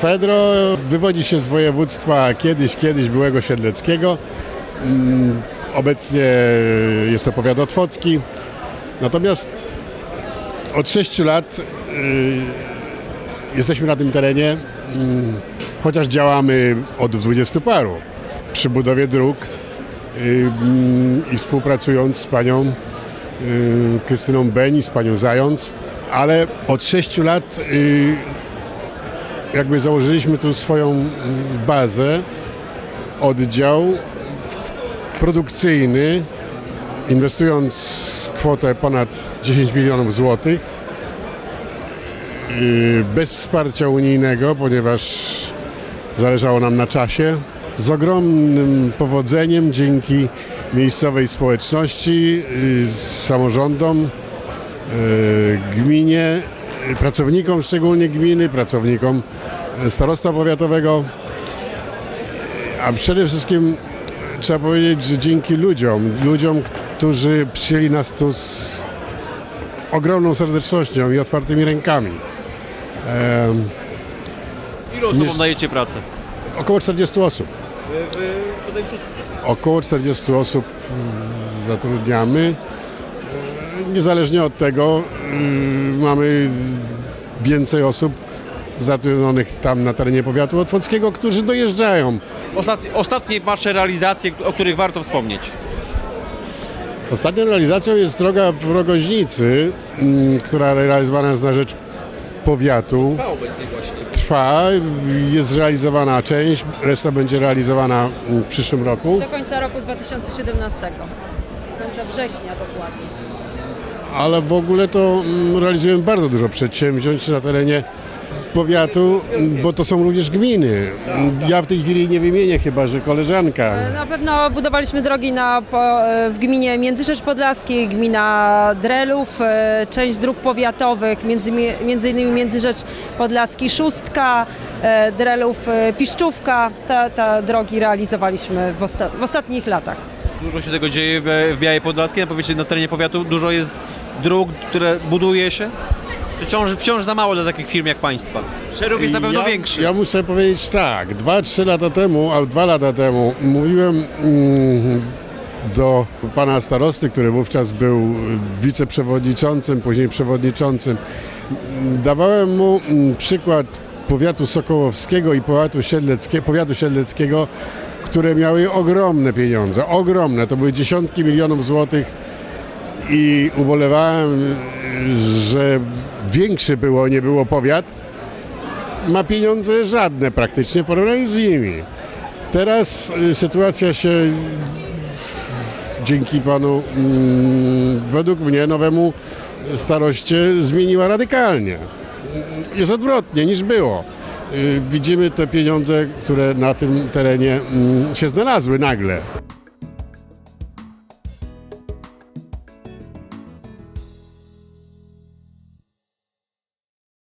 Fedro wywodzi się z województwa kiedyś, kiedyś byłego siedleckiego. Mm, Obecnie jest to powiat otwocki. Natomiast od 6 lat y, jesteśmy na tym terenie, mm, chociaż działamy od 20 paru przy budowie dróg y, mm, i współpracując z panią y, Krystyną Beni, z panią Zając, ale od 6 lat jakby założyliśmy tu swoją bazę, oddział produkcyjny, inwestując kwotę ponad 10 milionów złotych, yy, bez wsparcia unijnego, ponieważ zależało nam na czasie, z ogromnym powodzeniem dzięki miejscowej społeczności, yy, samorządom, yy, gminie, pracownikom szczególnie gminy, pracownikom starostwa powiatowego, a przede wszystkim trzeba powiedzieć, że dzięki ludziom, ludziom, którzy przyjęli nas tu z ogromną serdecznością i otwartymi rękami. Em, Ilu osobom Miesz- dajecie pracę? około 40 osób. W, w tej szóstce. Około 40 osób mm, zatrudniamy. E, Niezależnie od tego mm, mamy więcej osób zatrudnionych tam na terenie powiatu otwockiego, którzy dojeżdżają Ostatnie, ostatnie wasze realizacje, o których warto wspomnieć. Ostatnią realizacją jest droga w Rogoźnicy, mm, która realizowana jest na rzecz powiatu. obecnie właśnie. Trwa, jest zrealizowana część, reszta będzie realizowana mm, w przyszłym roku. Do końca roku 2017. Do końca września dokładnie. Ale w ogóle to mm, realizujemy bardzo dużo przedsięwzięć na terenie powiatu, bo to są również gminy. Ja w tej chwili nie wymienię chyba, że koleżanka. E, Na pewno budowaliśmy drogi na, po, e, w gminie Międzyrzecz Podlaskiej, gmina Drelów, e, część dróg powiatowych, między, między innymi Międzyrzecz Podlaski Szóstka, Drelów Piszczówka. Te, te drogi realizowaliśmy w, osta w ostatnich latach. Dużo się tego dzieje w, w Białej Podlaskiej, na, powiecie, na terenie powiatu. Dużo jest dróg, które buduje się. Wciąż, wciąż za mało dla takich firm jak państwa? Szereg jest na pewno ja, większy. Ja muszę powiedzieć tak, dwa, trzy lata temu, albo dwa lata temu mówiłem mm, do pana starosty, który wówczas był wiceprzewodniczącym, później przewodniczącym. Dawałem mu mm, przykład powiatu sokołowskiego i powiatu, siedleckie, powiatu siedleckiego, które miały ogromne pieniądze, ogromne, to były dziesiątki milionów złotych i ubolewałem, że większy było, nie było powiat, ma pieniądze żadne praktycznie w porównaniu z nimi. Teraz y, sytuacja się dzięki panu, mm, według mnie, nowemu staroście zmieniła radykalnie. Jest odwrotnie niż było. Y, Widzimy te pieniądze, które na tym terenie mm, się znalazły nagle.